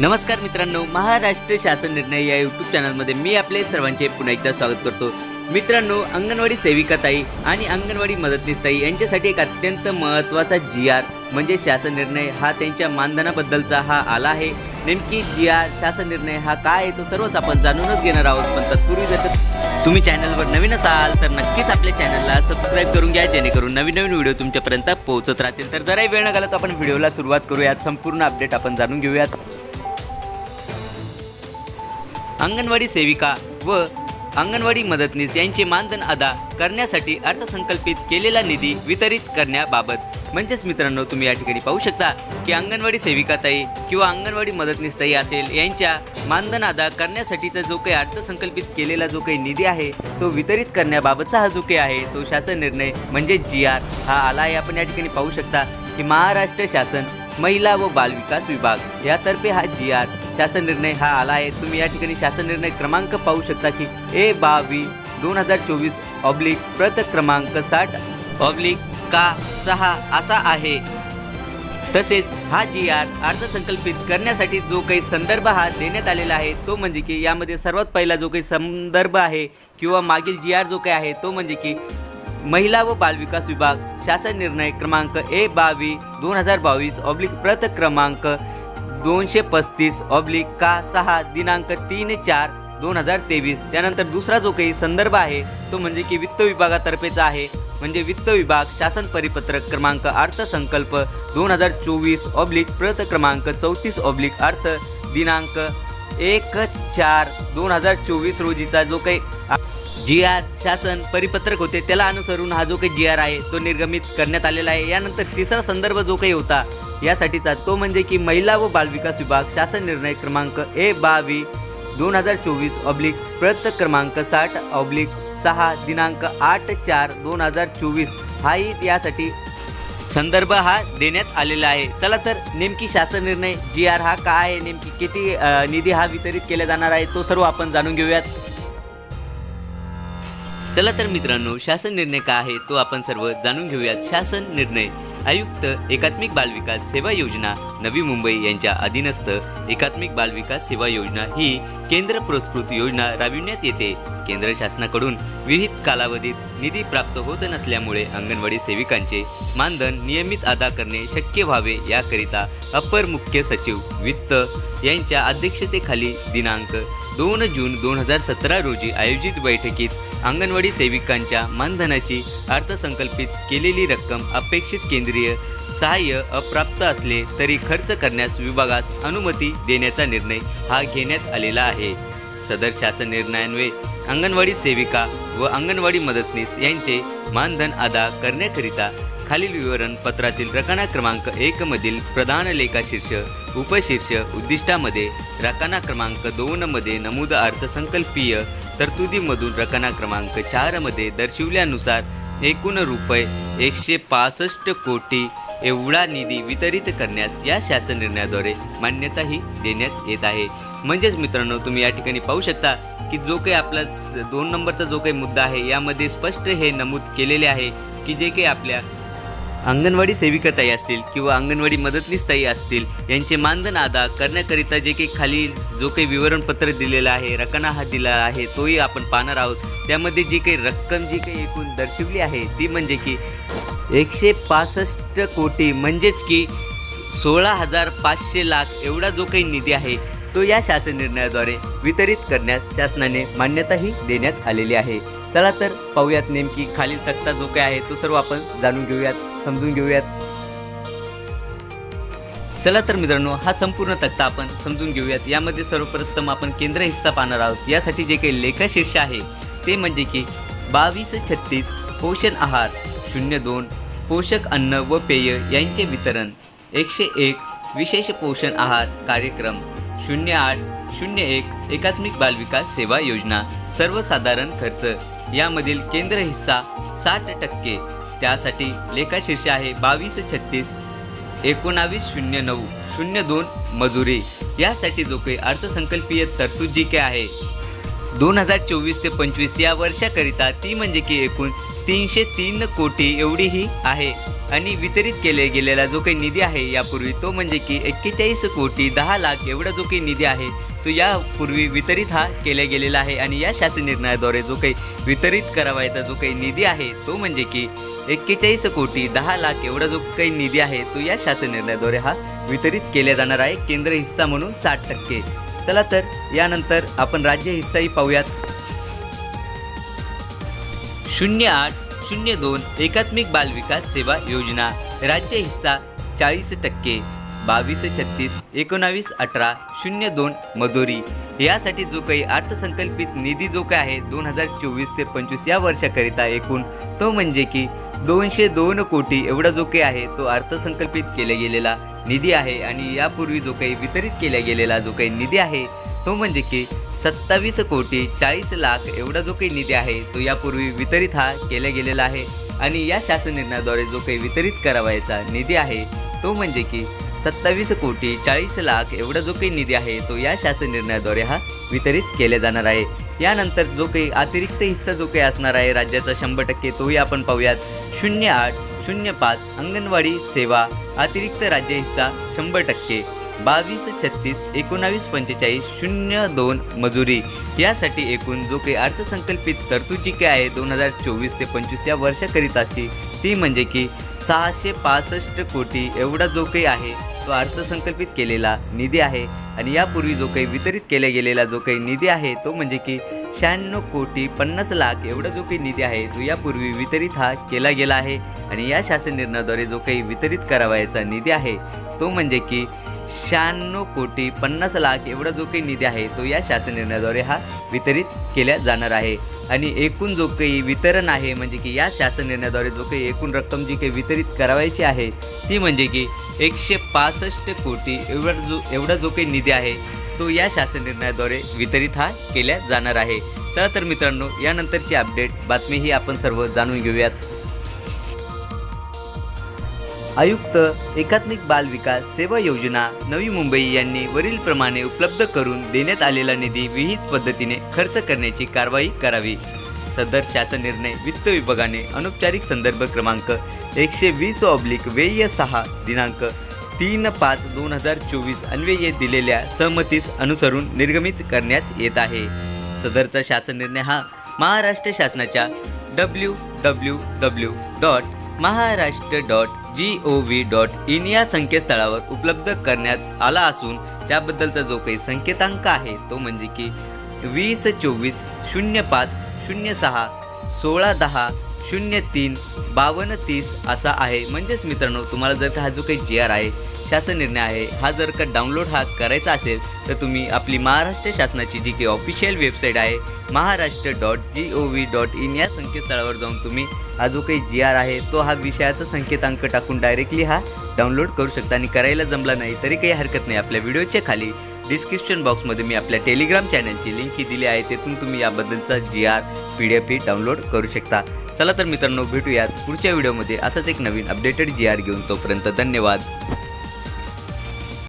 नमस्कार मित्रांनो महाराष्ट्र शासन निर्णय या यूट्यूब चॅनलमध्ये मी आपले सर्वांचे पुन्हा एकदा स्वागत करतो. मित्रांनो अंगणवाडी सेविकाताई आणि अंगणवाडी मदतनीसताई यांच्यासाठी एक अत्यंत महत्त्वाचा जी आर म्हणजे शासन निर्णय हा त्यांच्या मानधनाबद्दलचा हा आला आहे. नेमकी जी आर शासन निर्णय हा काय आहे तो सर्वच आपण जाणूनच घेणार आहोत. पण तत्पूर्वी जर तुम्ही चॅनलवर नवीन असाल तर नक्कीच आपल्या चॅनलला सबस्क्राईब करून घ्या जेणेकरून नवीन नवीन व्हिडिओ तुमच्यापर्यंत पोहोचत राहतील. तर जराही वेळ न घालत आपण व्हिडिओला सुरुवात करूयात. संपूर्ण अपडेट आपण जाणून घेऊयात. अंगणवाडी सेविका व अंगणवाडी मदतनीस यांचे मानधन अदा करण्यासाठी अर्थसंकल्पित केलेला निधी वितरित करण्याबाबत. म्हणजेच मित्रांनो तुम्ही या ठिकाणी पाहू शकता की अंगणवाडी सेविकाताई किंवा अंगणवाडी मदतनीसताई असेल यांच्या मानधन अदा करण्यासाठीचा जो काही अर्थसंकल्पित केलेला जो काही निधी आहे तो वितरित करण्याबाबतचा हा जो काही आहे तो शासन निर्णय म्हणजे जी आर हा आला आहे. आपण या ठिकाणी पाहू शकता की महाराष्ट्र शासन महिला व बालविकास विभाग यातर्फे हा जी आर शासन निर्णय हा आला आहे. तुम्ही या ठिकाणी शासन निर्णय क्रमांक पाहू शकता की ए बावी दोन हजार चोवीस ऑब्लिक प्रत क्रमांक साठ ऑब्लिक का सहा असा आहे. तसेच हा जी आर अर्थसंकल्पित करण्यासाठी जो काही संदर्भ हा देण्यात आलेला आहे तो म्हणजे की यामध्ये सर्वात पहिला जो काही संदर्भ आहे किंवा मागील जी आर जो काही आहे तो म्हणजे की महिला व बालविकास विभाग शासन निर्णय क्रमांक ए बावी दोन हजार बावीस ऑब्लिक प्रत क्रमांक दोनशे पस्तीस ऑब्लिक का सहा दिनांक तीन चार दोन हजार तेवीस. त्यानंतर दुसरा जो काही संदर्भ आहे तो म्हणजे की वित्त विभागातर्फेचा आहे. म्हणजे वित्त विभाग शासन परिपत्रक क्रमांक अर्थसंकल्प दोन हजार चोवीस ऑब्लिक प्रत क्रमांक चौतीस ऑब्लिक अर्थ दिनांक एक चार दोन हजार चोवीस रोजीचा जो काही जी आर शासन परिपत्रक होते त्याला अनुसरून हा जो काही जी आर आहे तो निर्गमित करण्यात आलेला आहे. यानंतर तिसरा संदर्भ जो काही होता यासाठीचा तो म्हणजे की महिला व बालविकास विभाग शासन निर्णय क्रमांक ए बावी दोन हजार चोवीस ऑब्लिक प्रत क्रमांक साठ ऑब्लिक सहा दिनांक आठ चार दोन हजार चोवीस. हाही यासाठी संदर्भ हा देण्यात आलेला आहे. चला तर नेमकी शासन निर्णय जी आर हा काय आहे नेमकी किती निधी हा वितरित केला जाणार आहे तो सर्व आपण जाणून घेऊयात. चला तर मित्रांनो शासन निर्णय काय आहे तो आपण सर्व जाणून घेऊयात. शासन निर्णय. आयुक्त एकात्मिक बालविकास सेवा योजना नवी मुंबई यांच्या अधीनस्थ एकात्मिक बालविकास सेवा योजना ही केंद्र पुरस्कृत योजना राबविण्यात येते. केंद्र शासनाकडून विविध कालावधीत निधी प्राप्त होत नसल्यामुळे अंगणवाडी सेविकांचे मानधन नियमित अदा करणे शक्य व्हावे याकरिता अपर मुख्य सचिव वित्त यांच्या अध्यक्षतेखाली दिनांक दोन जून दोन हजार सतरा रोजी आयोजित बैठकीत अंगणवाडी सेविकांच्या मानधनाची अर्थसंकल्पित केलेली रक्कम अपेक्षित केंद्रीय सहाय्य अप्राप्त असले तरी खर्च करण्यास विभागास अनुमती देण्याचा निर्णय हा घेण्यात आलेला आहे. सदर शासन निर्णयान्वये अंगणवाडी सेविका व अंगणवाडी मदतनीस यांचे मानधन अदा करण्याकरिता खालील विवरण पत्रातील रकाना क्रमांक एक मधील प्रधान लेखाशीर्ष उपशीर्ष उद्दिष्टामध्ये रकाना क्रमांक दोन मध्ये नमूद अर्थसंकल्पीय तरतुदीमधून रकाना क्रमांक चारमध्ये दर्शवल्यानुसार दर्शविल्यानुसार एकूण रुपये एकशे पासष्ट कोटी एवढा निधी वितरित करण्यास या शासन निर्णयाद्वारे मान्यताही देण्यात येत आहे. म्हणजेच मित्रांनो तुम्ही या ठिकाणी पाहू शकता की जो काही आपला स- दोन नंबरचा जो काही मुद्दा आहे यामध्ये स्पष्ट हे नमूद केलेले आहे की जे काही आपल्या अंगणवाडी सेविकाताई असतील किंवा अंगणवाडी मदतनीसताई असतील यांचे मानधन अदा करण्याकरिता जे काही खाली जो काही विवरणपत्र दिलेलं आहे रकाना हा दिला आहे तोही आपण पाहणार आहोत. त्यामध्ये जी काही रक्कम जी काही एकूण दर्शवली आहे ती म्हणजे की एकशे पासष्ट कोटी म्हणजेच की सोळा हजार पाचशे लाख एवढा जो काही निधी आहे तो या शासन निर्णयाद्वारे वितरित करण्यास शासनाने मान्यताही देण्यात आलेली आहे. चला तर पाहूयात नेमकी खालील तक्ता जो काही आहे तो सर्व आपण जाणून घेऊयात. समजून घेऊयात. चला तर मित्रांनो हा संपूर्ण तक्ता आपण समजून घेऊयात. यामध्ये सर्वप्रथम आपण केंद्र हिस्सा पाहणार आहोत. यासाठी जे काही लेखाशीर्ष आहे ते म्हणजे की बावीस छत्तीस पोषण आहार शून्य दोन पोषक अन्न व पेय यांचे वितरण एकशे एक विशेष पोषण आहार कार्यक्रम शून्य आठ शून्य एक एकात्मिक बालविकास सेवा योजना सर्वसाधारण खर्च. यामधील केंद्र हिस्सा साठ टक्के त्यासाठी लेखाशीर्ष आहे बावीस छत्तीस एकोणावीस शून्य नऊ शून्य दोन मजुरी. यासाठी जो काही अर्थसंकल्पीय तरतूद जी काही आहे दोन हजार चोवीस ते पंचवीस या वर्षाकरिता ती म्हणजे की एकूण तीनशे तीन कोटी एवढी ही आहे. आणि वितरित केले गेलेला जो काही निधी आहे यापूर्वी तो म्हणजे की एक्केचाळीस कोटी दहा लाख एवढा जो काही निधी आहे तो यापूर्वी वितरित हा केला गेलेला आहे आणि या शासन निर्णयाद्वारे जो काही वितरित करावायचा जो काही निधी आहे तो म्हणजे की एक्केचाळीस कोटी दहा लाख एवढा जो काही निधी आहे तो या शासन निर्णयाद्वारे हा वितरित केला जाणार आहे. केंद्र हिस्सा म्हणून साठ टक्के. चला तर यानंतर आपण राज्य हिस्साही पाहूयात. शून्य आठ शून्य दोन एकात्मिक बाल विकास सेवा योजना. राज्य हिस्सा चाळीस टक्के. बावीस छत्तीस एकोणावीस अठरा शून्य दोन मधुरी. यासाठी जो काही अर्थसंकल्पित निधी जो काही आहे दोन हजार चोवीस ते पंचवीस या वर्षाकरिता एकूण तो म्हणजे की दोनशे दोन कोटी एवढा जो काही आहे तो अर्थसंकल्पित केला गेलेला निधी आहे आणि यापूर्वी जो काही वितरित केला गेलेला जो काही निधी आहे तो म्हणजे की सत्तावीस कोटी चाळीस लाख एवढा जो काही निधी आहे तो यापूर्वी वितरित हा केला गेलेला आहे. आणि या शासन निर्णयाद्वारे जो काही वितरित करावायचा निधी आहे तो म्हणजे की सत्तावीस कोटी चाळीस लाख एवढा जो काही निधी आहे तो या शासन निर्णयाद्वारे हा वितरित केला जाणार आहे. यानंतर जो काही अतिरिक्त हिस्सा जो काही असणार आहे राज्याचा शंभर टक्के तोही आपण पाहूयात. शून्य आठ शून्य पाच अंगणवाडी सेवा अतिरिक्त राज्य हिस्सा शंभर टक्के. बावीस छत्तीस एकोणावीस पंचेचाळीस शून्य दोन मजुरी. यासाठी एकूण जो काही अर्थसंकल्पित तरतूद काय आहे दोन हजार चोवीस ते पंचवीस या वर्षाकरिताची ती म्हणजे की सहाशे पासष्ट कोटी एवढा जो काही आहे तो अर्थसंकल्पित केलेला निधी आहे आणि यापूर्वी जो काही वितरित केला गेलेला जो काही निधी आहे तो म्हणजे की शहाण्णव कोटी पन्नास लाख एवढा जो काही निधी आहे तो यापूर्वी वितरित हा केला गेला आहे. आणि या शासन निर्णयाद्वारे जो काही वितरित करावायचा निधी आहे तो म्हणजे की शहाण्णव कोटी पन्नास लाख एवढा जो काही निधी आहे तो या शासन निर्णयाद्वारे हा वितरित केला जाणार आहे. आणि एकूण जो काही वितरण आहे म्हणजे की या शासन निर्णयाद्वारे जो काही एकूण रक्कम जी काही वितरित करावायची आहे ती म्हणजे की एकशे पासष्ट कोटी एवढा जो एवढा जो काही निधी आहे तो या शासन निर्णयाद्वारे वितरित हा केल्या जाणार आहे. चला तर मित्रांनो यानंतरची अपडेट बातमी ही आपण सर्व जाणून घेऊयात. आयुक्त एकात्मिक बाल विकास सेवा योजना नवी मुंबई यांनी वरीलप्रमाणे उपलब्ध करून देण्यात आलेला निधी विहित पद्धतीने खर्च करण्याची कारवाई करावी. सदर शासन निर्णय वित्त विभागाने अनौपचारिक संदर्भ क्रमांक एकशे वीस ऑब्लिक वेय सहा दिनांक तीन पाच दोन हजार चोवीस अन्वये दिलेल्या सहमतीस अनुसरून निर्गमित करण्यात येत आहे. सदरचा शासन निर्णय हा महाराष्ट्र शासनाच्या W W W dot Maharashtra dot G O V dot in या संकेतस्थळावर उपलब्ध करण्यात आला असून त्याबद्दलचा जो काही संकेतांक आहे तो म्हणजे की वीस चोवीस शून्य पाच शून्य सहा सोळा दहा शून्य तीन बावन्न तीस असा आहे. म्हणजेच मित्रांनो तुम्हाला जर का हा जो काही जी आर आहे शासन निर्णय आहे. हा जर का डाउनलोड हा करायचा असेल तर तुम्ही आपली महाराष्ट्र शासनाची जी काही ऑफिशियल वेबसाईट आहे Maharashtra dot g o v dot in या संकेतस्थळावर जाऊन तुम्ही हा जो काही जी आर आहे तो हा विषयाचा संकेतांक टाकून डायरेक्टली हा डाउनलोड करू शकता आणि करायला जमला नाही तरी काही हरकत नाही. आपल्या व्हिडिओच्या खाली डिस्क्रिप्शन बॉक्समध्ये मी आपल्या टेलिग्राम चॅनलची लिंक ही दिली आहे तेथून तुम्ही याबद्दलचा G R P D F download करू शकता. चला तर मित्रांनो भेटूयात पुढच्या व्हिडिओमध्ये असाच एक नवीन अपडेटेड जी आर घेऊन तोपर्यंत धन्यवाद.